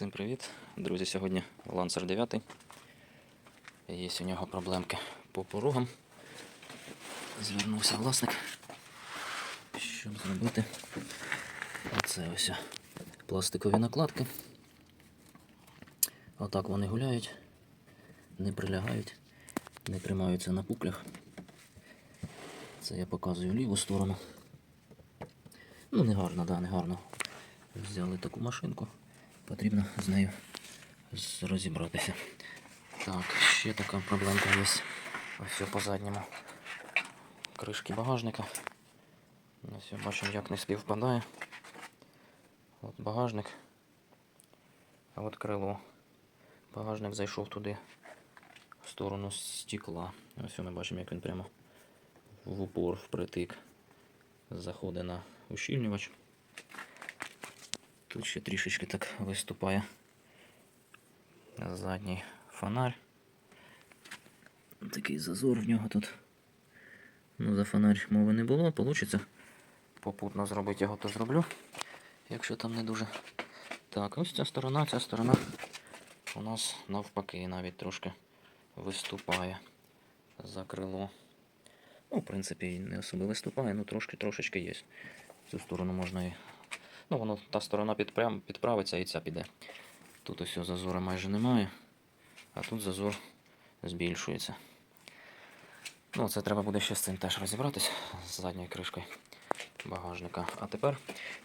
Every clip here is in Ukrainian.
Всім привіт, друзі. Сьогодні Lancer 9. Є у нього проблемки по порогам. Звернувся власник, щоб зробити оце ось пластикові накладки. Отак вони гуляють, не прилягають, не тримаються на пуклях. Це я показую ліву сторону. Ну, не гарно, да, не гарно. Взяли таку машинку, потрібно з нею розібратися. Так, ще така проблемка є. Ось по задньому. Кришки багажника. Ось бачимо, як не співпадає. От багажник. А от крило. Багажник зайшов туди в сторону стекла. Ось ми бачимо, як він прямо в упор впритик заходить на ущільнювач. Тут ще трішечки так виступає задній фонарь. Такий зазор в нього тут. Ну, за фонарь мови не було, получиться попутно зробити його, то зроблю, якщо там не дуже. Так, ось ця сторона, ця сторона у нас навпаки навіть трошки виступає за крило. Ну, в принципі, не особо виступає, ну трошки трошечки є. Цю сторону можна і. Ну, воно та сторона підпрям, підправиться і ця піде. Тут ось зазору майже немає, а тут зазор збільшується. Ну, це треба буде ще з цим теж розібратись з задньою кришкою багажника. А тепер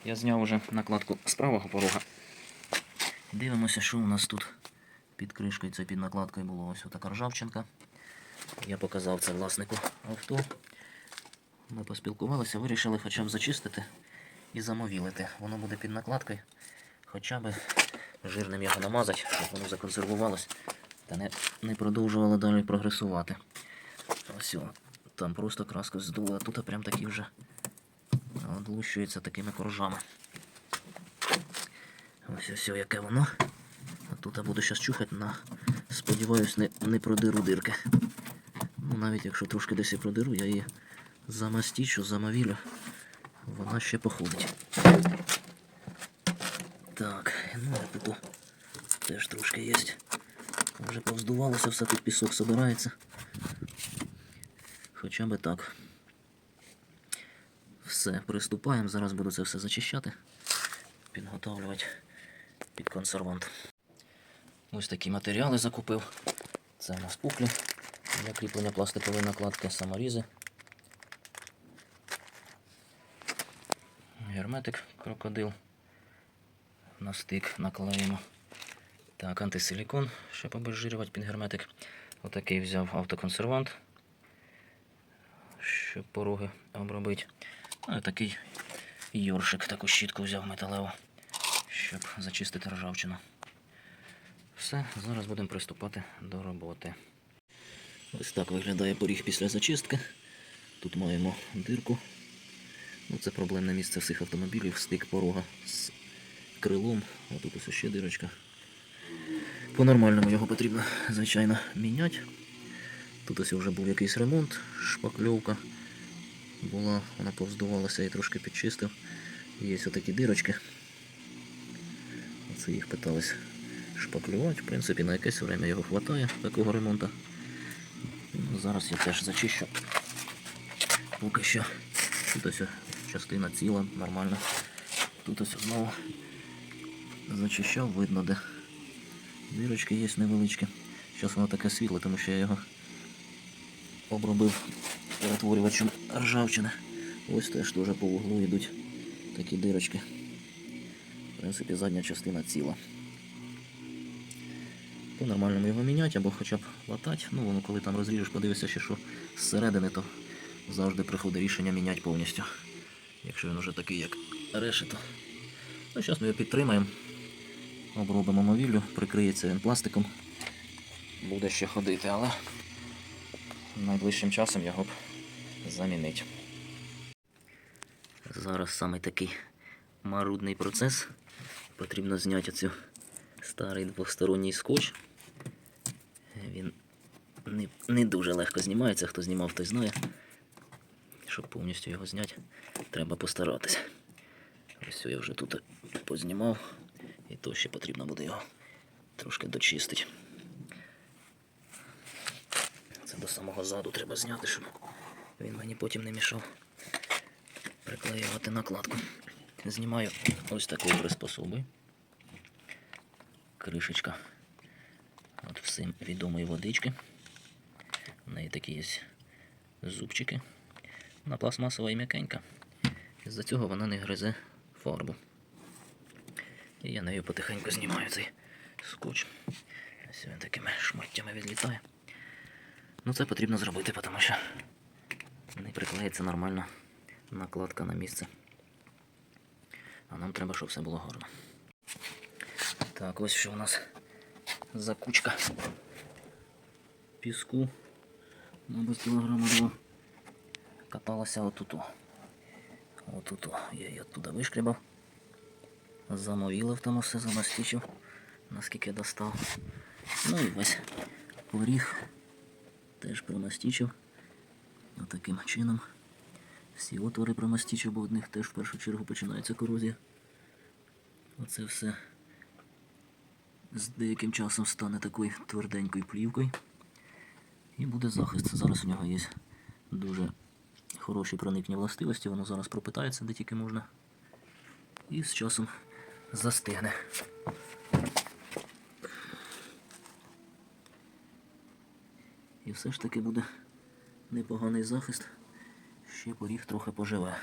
я зняв уже накладку з правого порога. Дивимося, що у нас тут під кришкою. Це під накладкою було ось така ржавчинка. Я показав це власнику авто. Ми поспілкувалися, вирішили хоча б зачистити і замовілити. Воно буде під накладкою. Хоча б жирним його намазати, щоб воно законсервувалось та не, не продовжувало далі прогресувати. Ось, там просто краска здула, а тут прям такі вже одлущується такими коржами. Ось ось, яке воно. А тут я буду зараз чухати на. Сподіваюсь, не, не продиру дирки. Ну, навіть якщо трошки десь і продиру, я її замастічу, замовілю. Вона ще походить. Так, ну а тут теж трошки є. Вже повздувалося, все тут пісок собирається. Хоча би так. Все, приступаємо. Зараз буду це все зачищати, підготовлювати під консервант. Ось такі матеріали закупив. Це у нас пуклі для кріплення пластикової накладки, саморізи. Герметик крокодил. На стик наклеїмо. Так, антисилікон, щоб обезжирювати під герметик. Отакий взяв автоконсервант, щоб пороги обробити. Ну такий йоршик, таку щітку взяв металеву, щоб зачистити ржавчину. Все, зараз будемо приступати до роботи. Ось так виглядає поріг після зачистки. Тут маємо дирку. Ну, це проблемне місце всіх автомобілів, стик порога з крилом. А тут ось ще дирочка. По-нормальному його потрібно, звичайно, міняти. Тут ось вже був якийсь ремонт, шпакльовка була, вона повздувалася і трошки підчистив. Є отакі дирочки. Оце їх питались шпаклювати. В принципі, на якесь время його вистачає такого ремонту. Зараз я теж зачищу. Поки що. Тут ось частина ціла, нормально. Тут ось знову зачищав, видно де. Дірочки є невеличкі. Зараз воно таке світле, тому що я його обробив перетворювачем ржавчини. Ось теж теж по углу йдуть такі дирочки. В принципі, задня частина ціла. По-нормальному його міняти або хоча б латати. Ну, воно коли там розріжеш, подивишся що зсередини, то завжди приходить рішення міняти повністю. Якщо він уже такий, як решето. Ну, зараз ми його підтримаємо. Обробимо мовіллю, прикриється він пластиком. Буде ще ходити, але найближчим часом його б замінить. Зараз саме такий марудний процес. Потрібно зняти оцю старий двосторонній скотч. Він не, не дуже легко знімається, хто знімав, той знає. Щоб повністю його зняти, треба постаратися. Ось я вже тут познімав. І то ще потрібно буде його трошки дочистити. Це до самого заду треба зняти, щоб він мені потім не мішав приклеювати накладку. Знімаю ось такою приспособою. Кришечка от всім відомої водички. У неї такі є зубчики. Вона пластмасова і м'якенька. Із-за цього вона не гризе фарбу. І я нею потихеньку знімаю цей скотч. Ось він такими шматтями відлітає. Ну це потрібно зробити, тому що не приклеїться нормально накладка на місце. А нам треба, щоб все було гарно. Так, ось що у нас за кучка піску. Мабуть, кілограма два. Каталася отут. Отут. Я її оттуда вишкрібав. Замовілив там усе, замастичив, наскільки достав. Ну і весь поріг теж промастичив. Отаким чином. Всі отвори промастичив, бо в них теж в першу чергу починається корозія. Оце все з деяким часом стане такою тверденькою плівкою. І буде захист. Зараз у нього є дуже хороші проникні властивості, воно зараз пропитається де тільки можна. І з часом застигне. І все ж таки буде непоганий захист. Ще поріг трохи поживе.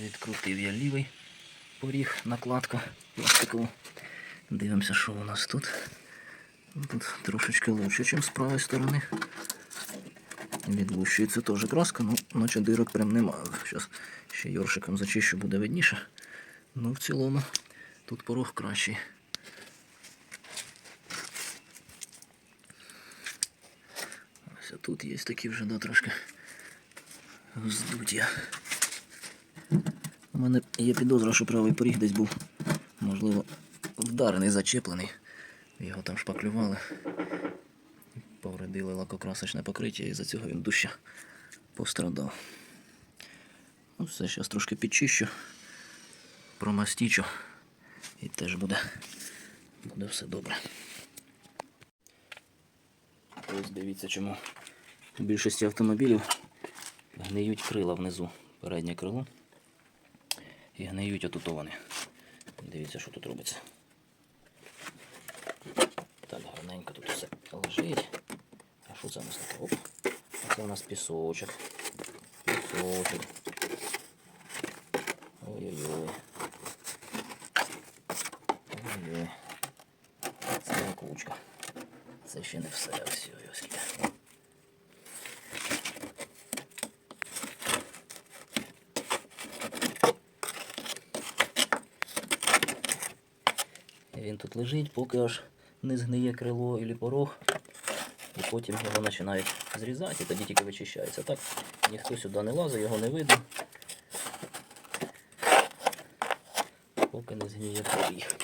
Відкрутив я лівий поріг, накладка пластикова. Дивимося, що у нас тут. Тут трошечки лучше, ніж з правої сторони. Відлущується теж краска, ну, наче дирок прям немає. Зараз ще йоршиком зачищу, буде видніше. Ну, в цілому тут порог кращий. Ось тут є такі вже да, трошки вздуття. У мене є підозра, що правий поріг десь був, можливо, вдарений, зачеплений. Його там шпаклювали. Повредили лакокрасочне покриття і за цього він дужче пострадав. Ну, все, зараз трошки підчищу, промастічу і теж буде, буде все добре. Ось дивіться, чому у більшості автомобілів гниють крила внизу, переднє крило. І гниють отут. Дивіться, що тут робиться. тут все лежить. А що це у нас таке? Оп. А це у нас пісочок. Пісочок. Ой-ой-ой. Ой-ой. Це кучка. Це ще не все. Ось ой, ось є. Він тут лежить, поки аж не згниє крило і порог. І потім його починають зрізати і тоді тільки вичищається. Так, ніхто сюди не лазить, його не видно. Поки не згниє поріг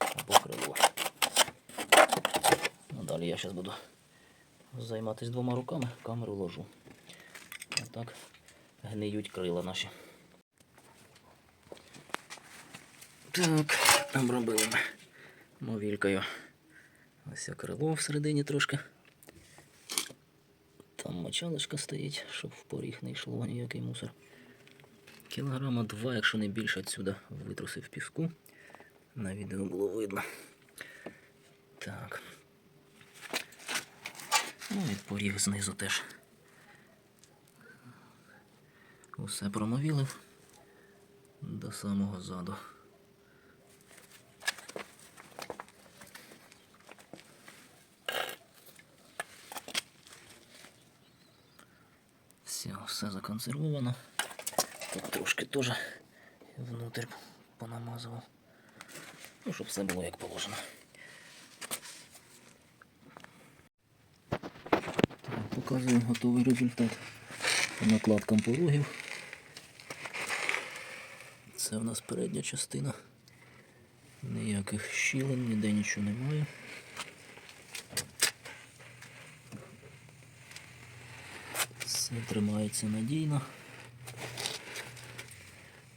або крило. Ну, далі я зараз буду займатися двома руками, камеру ложу. Отак гниють крила наші. Так, обробили ми мовількою. Ось крило всередині трошки. Там мочалочка стоїть, щоб в поріг не йшло ніякий мусор. Кілограма два, якщо не більше отсюда витрусив піску. На відео було видно. Так. Ну і поріг знизу теж. Усе промовілив до самого заду. Все, законсервовано. Тут трошки теж внутрь понамазував. Ну, щоб все було як положено. Показую готовий результат по накладкам порогів. Це в нас передня частина. Ніяких щілин, ніде нічого немає. Все тримається надійно.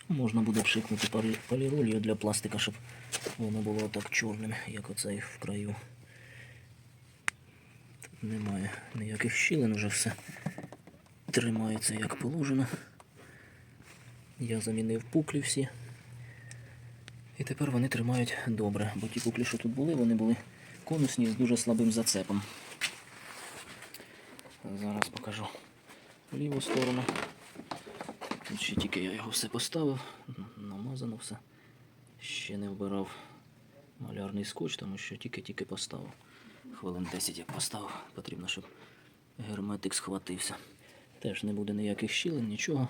Можна буде пшикнути полі- для пластика, щоб воно було так чорним, як оцей в краю. Тут немає ніяких щілин, вже все тримається як положено. Я замінив пуклі всі. І тепер вони тримають добре, бо ті пуклі, що тут були, вони були конусні з дуже слабим зацепом. Зараз покажу ліву сторону. Тут ще тільки я його все поставив, намазано все. Ще не вбирав малярний скотч, тому що тільки-тільки поставив. Хвилин 10 як поставив, потрібно, щоб герметик схватився. Теж не буде ніяких щілин, нічого.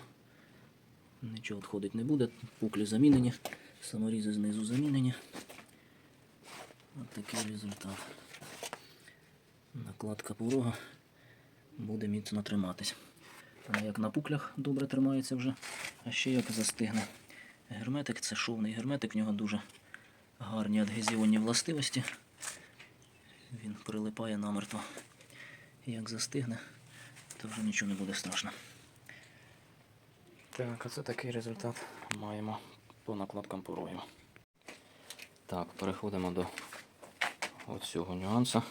Нічого відходить не буде. Пуклі замінені, саморізи знизу замінені. Ось такий результат. Накладка порога буде міцно триматись. Вона як на пуклях добре тримається вже, а ще як застигне. Герметик це шовний герметик, в нього дуже гарні адгезіонні властивості. Він прилипає намертво. Як застигне, то вже нічого не буде страшно. Так, оце такий результат маємо по накладкам порогів. Так, переходимо до оцього нюансу.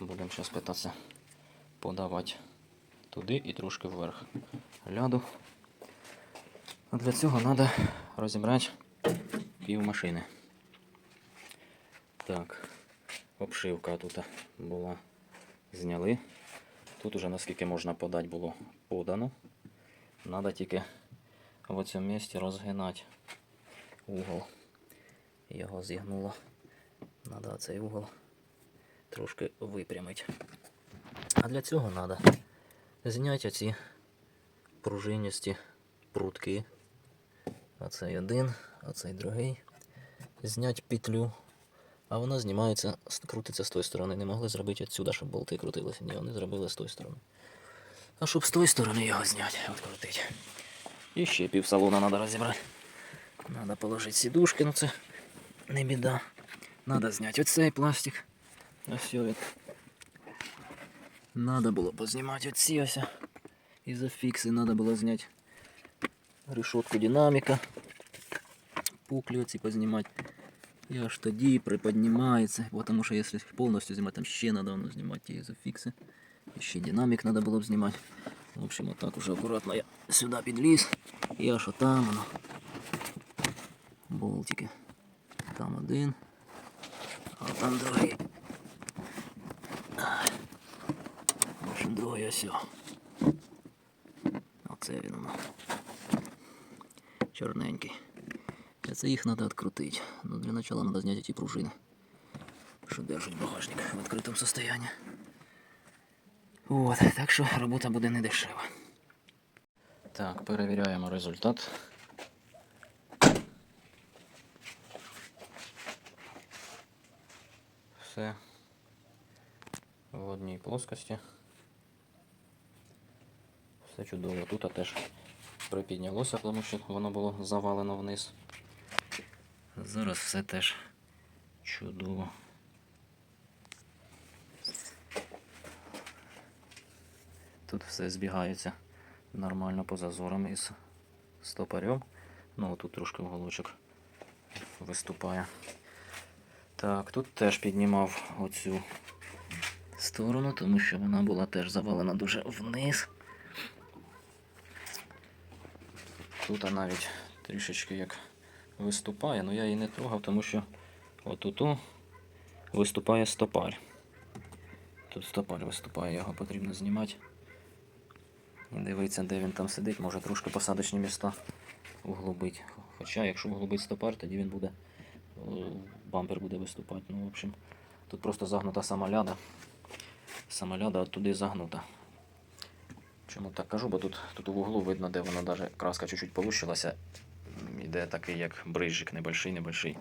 Будемо зараз питатися подавати туди і трошки вверх ляду. А для цього треба розібрати пів машини. Так, обшивка тут була зняли. Тут уже наскільки можна подати було подано. Треба тільки в цьому місці розгинати угол. Його зігнуло. Треба цей угол трошки випрямити. А для цього треба зняти ці пружиністі прутки. Оцей один, оцей другий. Зняти петлю. А вона знімається, крутиться з тої сторони. Не могли зробити відсюди, щоб болти крутилися. Ні, вони зробили з тої сторони. А щоб з тої сторони його зняти, відкрутити. І ще пів салона треба розібрати. Треба положити сідушки, ну це не біда. Треба зняти оцей пластик. Ось від. Надо було познімати оці ось. І зафікси треба було зняти решетку динаміка. Пуклі оці познімати. І аж тоді приподнімається, бо тому що якщо повністю знімати, там ще треба воно знімати ті зафікси. І ще динамік треба було б знімати. В общем, отак уже акуратно я сюди підліз. І аж отам воно. Болтики. Там один. А там другий. Другий ось. Оце він. Чорненький. Це їх треба відкрутити. Ну, для начала треба зняти ті пружини, що держать багажник в відкритому состоянии. От, так що робота буде не дешева. Так, перевіряємо результат. Все в одній плоскості. Все чудово. Тут теж припіднялося, тому що воно було завалено вниз. Зараз все теж чудово. Тут все збігається нормально по зазорам із стопорем. Ну, тут трошки уголочок виступає. Так, тут теж піднімав оцю сторону, тому що вона була теж завалена дуже вниз. Тут навіть трішечки як виступає, але я її не трогав, тому що отут виступає стопаль. Тут стопаль виступає, його потрібно знімати. І дивитися, де він там сидить, може трошки посадочні міста углубить. Хоча, якщо углубить стопаль, тоді він буде, е, бампер буде виступати. Ну, в общем, тут просто загнута сама ляда. Сама ляда туди загнута. Чому так кажу? Бо тут, тут у вуглу видно, де вона даже краска чуть-чуть полущилася. Іде такий як брижик, небольший, небольший.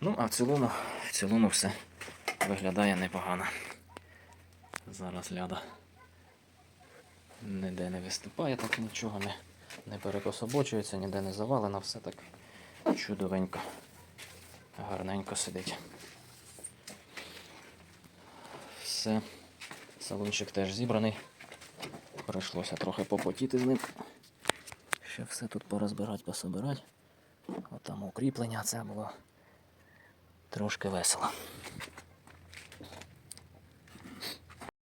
Ну, а в цілому, в цілому все виглядає непогано. Зараз ляда ніде не виступає, так нічого не, не перекособочується, ніде не завалено, все так чудовенько, гарненько сидить. Все. Салончик теж зібраний. Прийшлося трохи попотіти з ним, Ще все тут порозбирати, пособирати. От там укріплення це було трошки весело.